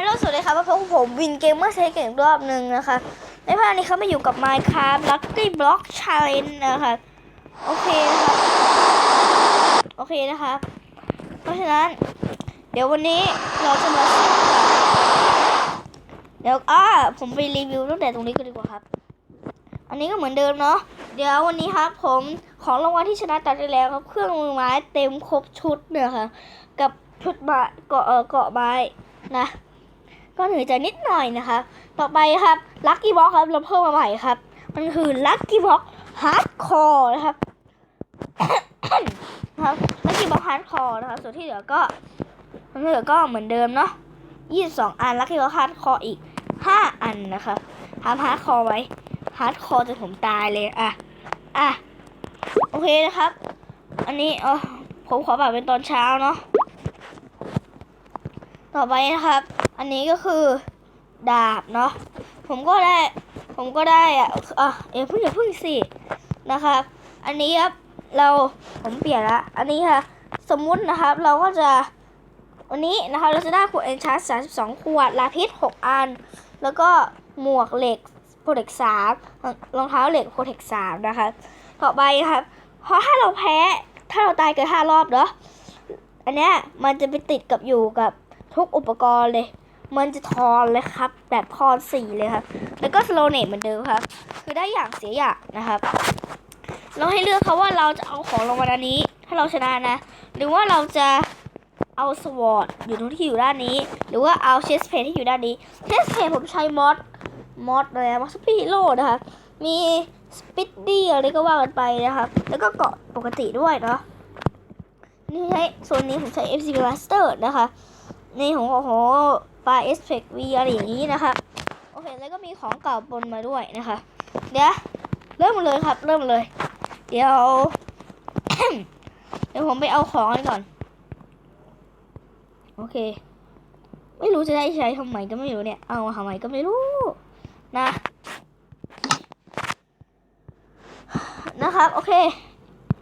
ฮัลโหลสวัสดีครับพบกับผมวินเกมเมอร์เซกอีกรอบหนึ่งนะคะในภาคนี้เขามาอยู่กับ Minecraft Lucky Block Challenge นะคะโอเคนะครับโอเคนะครับ เพราะฉะนั้น เดี๋ยววันนี้เราจะมาสู้กับเดี๋ยวอ่าผมไปรีวิวตั้งแต่ตรงนี้ก็ดีกว่าครับ อันนี้ก็เหมือนเดิมเนาะเดี๋ยววันนี้ครับ ผมของรางวัลที่ชนะตัดได้แล้วครับ เครื่องมือไม้เต็มครบชุดเนี่ยค่ะ กับชุดไม้เกาะเออเกาะไม้นะ ก็เหนื่อยใจนิดหน่อยนะคะ ต่อไปครับลัคกี้บ็อกครับเราเพิ่มมาใหม่ครับ มันคือลัคกี้บ็อกฮาร์ดคอร์นะครับครับลัคกี้บ็อกฮาร์ดคอร์นะครับส่วนที่เหลือก็มันเหลือก็เหมือนเดิมเนาะ22อันลัคกี้บ็อกฮาร์ดคอร์อีก5อันนะคะทำฮาร์ดคอร์ไว้ฮาร์ดคอร์จนผมตายเลยอะอะโอเคนะครับ อันนี้เออผมขอแบบเป็นตอนเช้าเนาะต่อไปนะครับ อันนี้ก็คือดาบเนาะผมก็ได้ ผมก็ได้อะอะเอ้ยเพิ่งอย่าเพิ่งสินะครับ อันนี้ครับเราผมเปลี่ยนละอันนี้ค่ะ สมมุตินะครับเราก็จะวันนี้นะคะเราจะได้ขวดเอนชาร์ส32ขวดลาพิษ6อัน แล้วก็หมวกเหล็กโปรเทคสามรองเท้าเหล็กโปรเทคสามนะคะต่อไปครับเพราะถ้าเราแพ้ถ้าเราตายเกินห้ารอบเนาะอันเนี้ยมันจะไปติดกับอยู่กับทุกอุปกรณ์เลย มันจะทอนเลยครับ แบบทอนสี่เลยครับ แล้วก็สโลเนตเหมือนเดิมครับ คือได้อย่างเสียอย่างนะครับ เราให้เลือกครับว่าเราจะเอาของรางวัลอันนี้ ถ้าเราชนะนะ หรือว่าเราจะเอาสวอตอยู่ตรงที่อยู่ด้านนี้ หรือว่าเอาเชสเพที่อยู่ด้านนี้ เชสเพผมใช้มอดมอดอะไรมอสปีโลนะครับ มีสปิดดี้อะไรก็ว่ากันไปนะครับ แล้วก็เกาะปกติด้วยเนาะ นี่ใช้ส่วนนี้ผมใช้ FC Master นะคะ นี่ของโอ้โห ปลาเอสเฟกวีอะไรอย่างนี้นะคะโอเคแล้วก็มีของเก่าปนมาด้วยนะคะ เดี๋ยวเริ่มเลยครับ เริ่มเลย เดี๋ยว เดี๋ยวผมไปเอาของกันก่อน โอเค ไม่รู้จะได้ใช้ทำไมก็ไม่รู้เนี่ย เอามาทำไมก็ไม่รู้ นะ นะครับ โอเค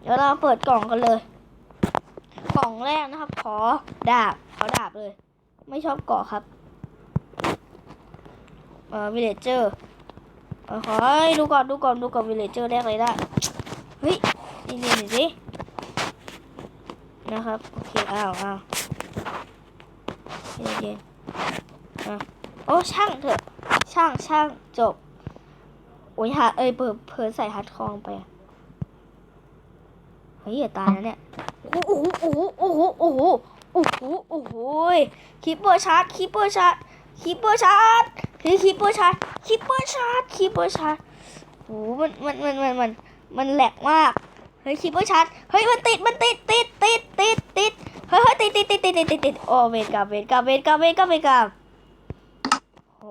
เดี๋ยวเราเปิดกล่องกันเลย กล่องแรกนะครับ ขอดาบ ขอดาบเลย ไม่ชอบเกาะครับ เอ่อวิลเลจเจอร์ขอให้ดูก่อนดูก่อนดูก่อนวิลเลจเจอร์แรกเลยได้ เฮ้ย นี่นี่นี่สินะครับ โอเค อ้าวอ้าวโอเคอะโอ้ ช่างเถอะ ช่างช่างจบ โอ้ยฮะเอ้ยเปิดเพิ่ใส่ฮัดคองไปเฮ้ยอย่าตายนะเนี่ย โอ้โหโอ้โหโอ้โหโอ้โห โอ้โหโอ้โหคีเปอร์ชาร์จคีเปอร์ชาร์จคีเปอร์ชาร์จคือคีเปอร์ชาร์จคีเปอร์ชาร์จคีเปอร์ชาร์จโอ้มันมันมันมันมันมันแหลกมากเฮ้ยคีเปอร์ชาร์จเฮ้ยมันติดมันติดติดติดติดติดเฮ้ยเฮ้ยติดติดติดติดติดติดติดโอ้เวรกรรมเวรกรรมเวรกรรมเวรกรรมเวรกรรมโอ้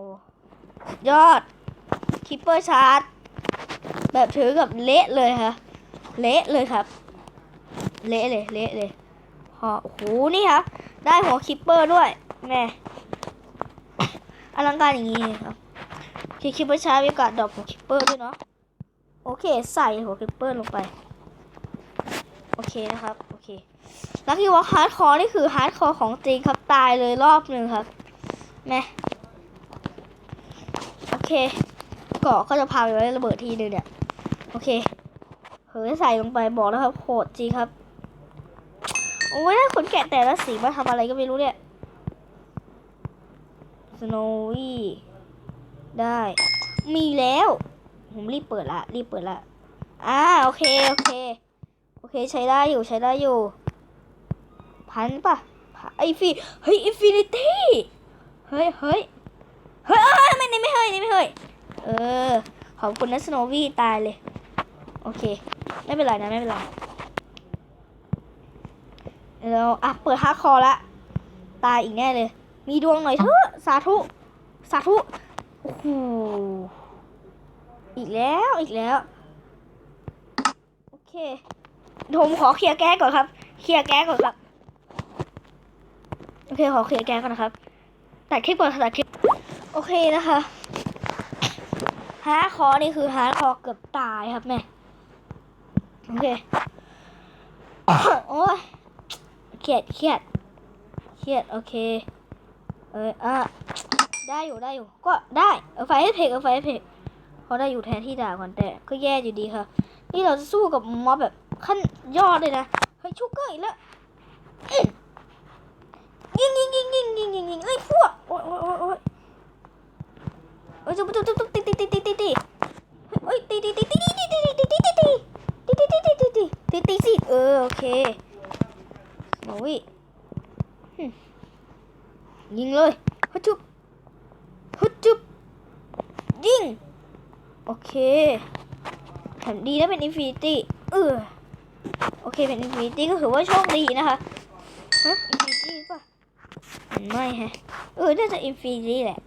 ยอดคีเปอร์ชาร์จแบบถือกับเละเลยค่ะเละเลยครับ เละเลยเละเลย พอโอ้โหนี่ครับ ได้หัวคิปเปอร์ด้วยแม่อลังการอย่างนี้ครับคิคิปเปอร์ใช้มีโอกาสดอปหัวคิปเปอร์ด้วยเนาะโอเค ใส่หัวคิปเปอร์ลงไป โอเคนะครับ โอเคแล้วที่ว่าฮาร์ดคอร์นี่คือฮาร์ดคอร์ของจริงครับตายเลยรอบหนึ่งครับแม่โอเคเกาะก็จะพาไปไว้ระเบิดทีหนึงเนี่ย โอเคเฮ้ยใส่ลงไปบอกแล้วครับโหดจริงครับ อ้ยถ้าขนแกะแต่ละสีมาทำอะไรก็ไม่รู้เนี่ยสโนวี่ได้ มีแล้ว ผมรีบเปิดละ รีบเปิดละ อ่า โอเค โอเค โอเค ใช้ได้อยู่ ใช้ได้อยู่ พันปะไอฟีเฮ้ยอินฟินิตี้ เฮ้ยเฮ้ยเฮ้ยเอ้ยไม่นี่ไม่เฮ้ยนี่ไม่เฮ้ย เออ ขอบคุณนะสโนวี่ตายเลย โอเค ไม่เป็นไรนะ ไม่เป็นไร เราอะเปิดฮาร์ดคอร์ละตายอีกแน่เลย มีดวงหน่อยเถอะสาธุ สาธุโอ้โหอีกแล้วอีกแล้ว โอเคผมขอเคลียร์แก๊ก่อนครับ เคลียร์แก๊ก่อนครับ โอเคขอเคลียร์แก๊ก่อนนะครับตัดคลิปก่อนตัดคลิป โอเคนะคะฮาร์ดคอร์นี่คือฮาร์ดคอร์เกือบตายครับแม่ โอเค โอ้ย เครียดเครียดเครียดโอเค เอออะได้อยู่ได้อยู่ ก็ได้เออไฟให้เพกเออไฟให้เพกเขาได้อยู่แทนที่ด่าก่อนแต่ก็แย่อยู่ดีค่ะ นี่เราจะสู้กับม็อบแบบขั้นยอดเลยนะเฮ้ยชูเกอร์อีกแล้วยิงยิงยิงยิงยิงยิงยิงไอ้พวกโอ้ยโอ้ยโอ้ยโอ้ยเอ้ยจุ๊บจุ๊บจุ๊บจุ๊บตีตีตีตีตีตี ดีนะเป็นอินฟินิตี้เออโอเคเป็นอินฟินิตี้ก็ถือว่าโชคดีนะคะฮะอินฟินิตี้ป่ะไม่แฮะเออน่าจะอินฟินิตี้แหละ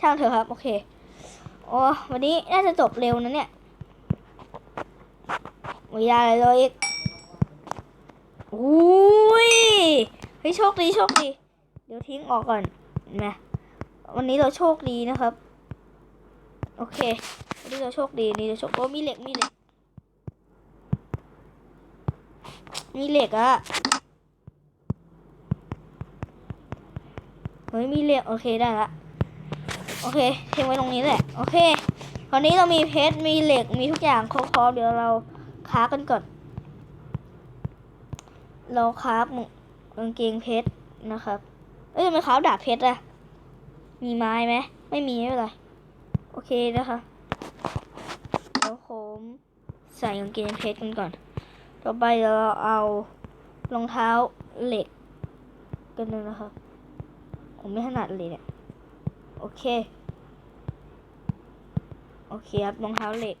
ช่างเถอะครับ โอเคโอ้วันนี้น่าจะจบเร็วนะเนี่ยไม่ได้เลยอีกอุ้ยเฮ้ยโชคดีโชคดี เดี๋ยวทิ้งออกก่อนนะวันนี้เราโชคดีนะครับ โอเค วันนี้เราโชคดีนี่เราโชคโอ้มีเหล็กมีเหล็ก มีเหล็กอะเฮ้ยมีเหล็กโอเคได้ละโอเคทิ้งไว้ตรงนี้แหละ โอเคตอนนี้เรามีเพชรมีเหล็กมีทุกอย่างครบพร้อมเดี๋ยวเราค้ากันก่อน เราค้ากางเกงเพชรนะครับ เอ้ยทำไมค้าดาบเพชรอะมีไม้ไหมไม่มีไม่เป็นไรโอเคนะคะเดี๋ยวผมใส่กางเกงเพชรกันก่อน ต่อไปเราเอารองเท้าเหล็ก กันนึงนะครับ ผมไม่ถนัดเลยเนี่ย โอเค โอเคครับรองเท้าเหล็ก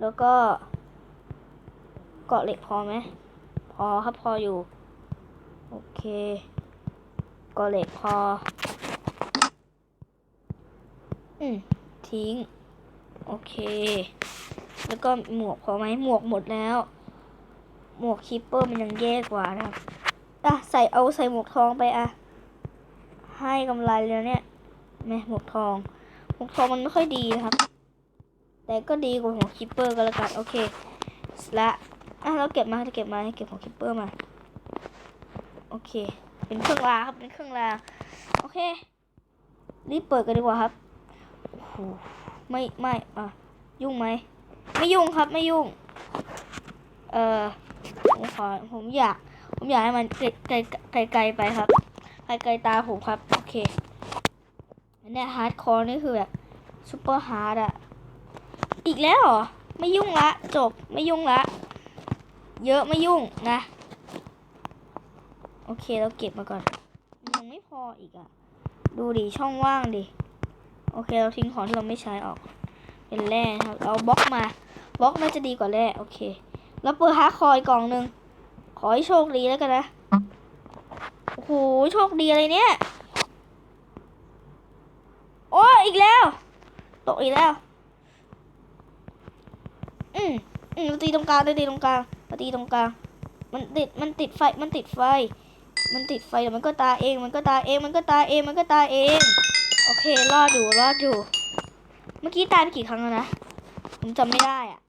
แล้วก็ เกาะเหล็กพอไหม พอครับพออยู่ โอเค เกาะเหล็กพอ อืมทิ้ง โอเค แล้วก็หมวกพอไหมหมวกหมดแล้ว หมวกคิปเปอร์มันยังแย่กว่านะครับอะใส่เอาใส่หมวกทองไปอะ ให้กำไรแล้วเนี่ยแม่หมวกทอง หมวกทองมันไม่ค่อยดีนะครับ แต่ก็ดีกว่าหมวกคิปเปอร์ก็แล้วกันโอเคละอะเราเก็บมาเก็บมาเก็บหมวกคิปเปอร์มา โอเค เป็นเครื่องรางครับเป็นเครื่องรางโอเครีบเปิดกันดีกว่าครับโอ้โหไม่ไม่อะยุ่งไหมไม่ยุ่งครับไม่ยุ่ง เอ่อ ผมขอผมอยาก ผมอยากให้มันไกลไกลไกลไปครับไกลไกลตาผมครับ โอเคอันเนี่ยฮาร์ดคอร์นี่คือแบบซูเปอร์ฮาร์ดอะอีกแล้วเหรอ ไม่ยุ่งละ จบไม่ยุ่งละ เยอะไม่ยุ่งนะ โอเคเราเก็บมาก่อน ยังไม่พออีกอะดูดิช่องว่างดิ โอเคเราทิ้งของที่เราไม่ใช้ออก เป็นแร่ครับ เอาบล็อกมาบล็อกน่าจะดีกว่าแร่โอเค แล้วเปิดฮาร์คอร์อีกล่องหนึ่งขอให้โชคดีแล้วกันนะ โอ้โห โชคดีอะไรเนี่ย โอ้อีกแล้ว ตกอีกแล้ว อืมอืมตีตรงกลางตีตรงกลางตีตรงกลาง มันติด มันติดไฟ มันติดไฟ มันติดไฟเดี๋ยวมันก็ตายเอง มันก็ตายเอง มันก็ตายเอง มันก็ตายเอง โอเค รอดอยู่ รอดอยู่ เมื่อกี้ตายไปกี่ครั้งแล้วนะ ผมจำไม่ได้อะ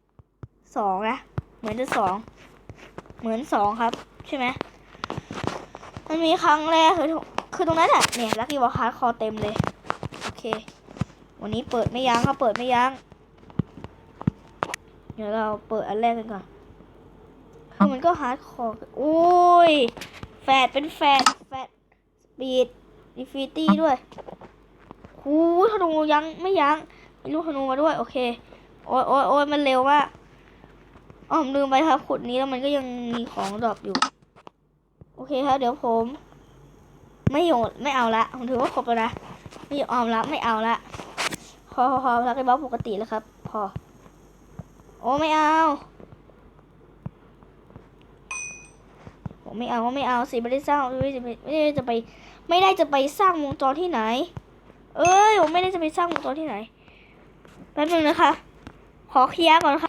สองนะ เหมือนจะสองเหมือนสองครับ ใช่ไหมมันมีครั้งแรกคือคือตรงนั้นอะเนี่ยลักกี้วอลคาร์คอเต็มเลย โอเค วันนี้เปิดไม่ยั้งเขาเปิดไม่ยั้งเดี๋ยวเราเปิดอันแรกกันก่อนคือมันก็ฮาร์ดคอร์โอ้ยแฟดเป็นแฟดแฟดสปีดดิฟิตี้ด้วยหูธนูยังไม่ยั้งมีลูกธนูมาด้วย โอเค โอ้ยโอ้ยโอ้ยมันเร็วมาก อ๋อผมลืมไปครับขุดนี้แล้วมันก็ยังมีของดรอปอยู่ โอเคครับ เดี๋ยวผม ไม่โยนไม่เอาละผมถือว่าครบแล้วนะไม่ยอมละไม่เอาละพอพอพอรักไอ้บ๊อบปกติแล้วครับ พอ โอ้ไม่เอาผมไม่เอาไม่เอาสิไม่ได้สร้างไม่ได้จะไปไม่ได้จะไป ไม่ได้จะไปสร้างวงจรที่ไหน เอ้ยผมไม่ได้จะไปสร้างวงจรที่ไหนแป๊บนึงนะคะ ขอเคลียร์ก่อนครับ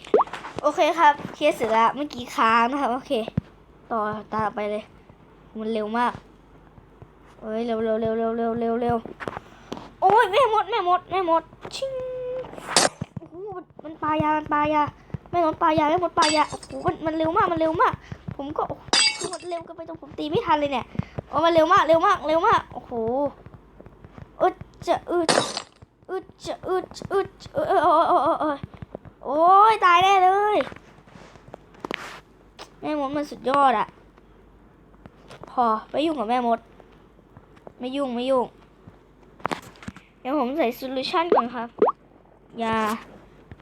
โอเคครับเคลียร์เสร็จแล้วเมื่อกี้ค้างนะครับ โอเค ต่อตาไปเลย มันเร็วมากเอ้ยเร็วเร็วเร็วเร็วเร็วเร็วเร็วโอ้ยแม่มดแม่มดแม่มดชิงโอ้โหมันปลายามันปลายาแม่มดปลายาแม่มดปลายาโอ้โหมันมันเร็วมากมันเร็วมาก ผมก็โอ้โหมันเร็วเกันไปจนผมตีไม่ทันเลยเนี่ยโอ้มันเร็วมากเร็วมากเร็วมากโอ้โหอึดจะอึดอึดจะอึดอึดเอยโอ้ยโอ้ยโอ้ยโอ้ย โอ้ยตายแน่เลยแม่มดมันสุดยอดอะพอไปยุ่งกับแม่มด ไม่ยุ่งไม่ยุ่ง เดี๋ยวผมใส่โซลูชันก่อนครับ อย่า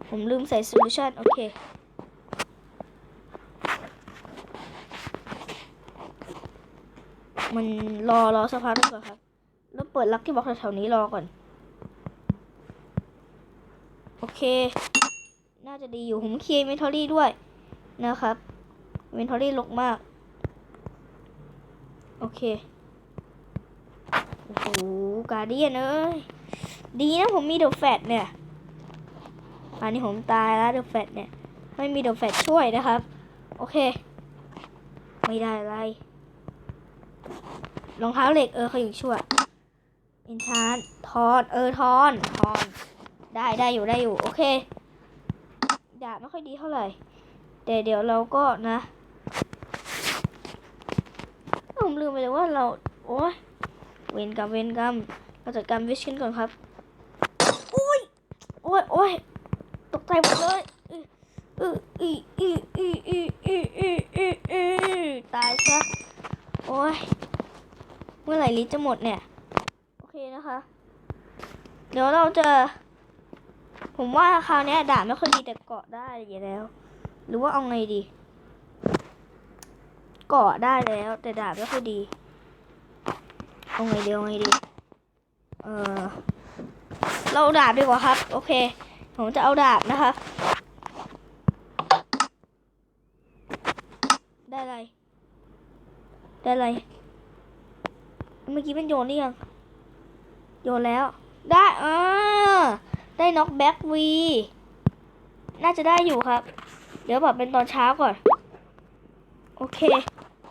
ผมลืมใส่โซลูชันโอเคมันรอรอสักพักนึงก่อนครับ แล้วเปิดลักที่บ็อกแถวๆนี้รอก่อน โอเค น่าจะดีอยู่ผมเคลียร์เมทอรี่ด้วยนะครับเมทอรี่ลกมาก โอเค โอ้โหกาเดียนเอ้ย ดีนะผมมีเดอะแฟตเนี่ยอันนี้ผมตายแล้วเดอะแฟตเนี่ย ไม่มีเดอะแฟตช่วยนะครับ โอเค ไม่ได้อะไรรองเท้าเหล็กเออเขาอยู่ช่วยอินชานทอน เออทอน ทอน ได้ได้อยู่ได้อยู่ โอเค ดาบไม่ค่อยดีเท่าไหร่ แต่เดี๋ยวเราก็นะผมลืมไปเลยว่าเรา โอ้ยเวนกรรมเวนกรรมเราจัดการวิชกันก่อนครับอ้ยโอ้ยโอ้ยตกใจหมดเลยอืออีอีอีอีอีอีอีอีตายซะโอ้ยเมื่อไหร่ลิจะหมดเนี่ย โอเคนะคะ เดี๋ยวเราจะ ผมว่าคราวนี้ดาบไม่ค่อยดีแต่เกาะได้อยู่แล้ว หรือว่าเอาไงดี เกาะได้แล้ว แต่ดาบไม่ค่อยดี เอาไงดีเอาไงดี เออเราเอาดาบดีกว่าครับ โอเค ผมจะเอาดาบนะคะได้อะไร ได้อะไร เมื่อกี้เป็นโยนหรือยัง โยนแล้ว ได้อ่า ได้น็อกแบ็กวี น่าจะได้อยู่ครับ เดี๋ยวแบบเป็นตอนเช้าก่อน โอเค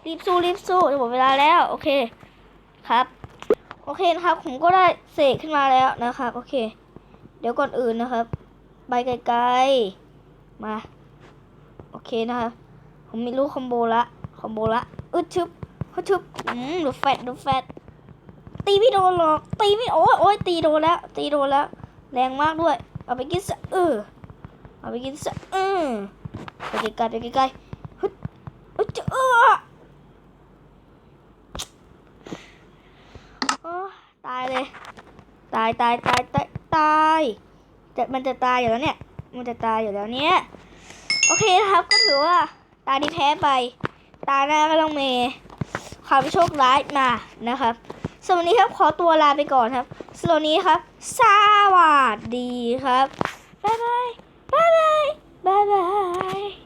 รีบสู้รีบสู้จะหมดเวลาแล้ว โอเค ครับ โอเคนะครับ ผมก็ได้เสกขึ้นมาแล้วนะครับ โอเค เดี๋ยวก่อนอื่นนะครับ ไปไกลๆ มา โอเคนะครับ ผมมีลูกคอมโบละ คอมโบละ อึดชึบฮึดชึบอืมดูแฟตดูแฟตตีไม่โดนหรอกตีไม่โอ้ยโอ้ยตีโดนแล้ว ตีโดนแล้ว แรงมากด้วย เอาไปกินซะเออเอาไปกินซะเออไปไกลๆไปไกลๆฮึดฮึดจะเออตายเลย ตายตายตายตายตายจะมันจะตายอยู่แล้วเนี่ย มันจะตายอยู่แล้วเนี่ย โอเคนะครับก็ถือว่าตาที่แพ้ไป ตาหน้าก็ต้องมีความโชคร้ายมานะครับสำหรับวันนี้ครับขอตัวลาไปก่อนครับสำหรับวันนี้ครับ สวัสดีครับ บ๊ายบาย บ๊ายบาย บ๊ายบาย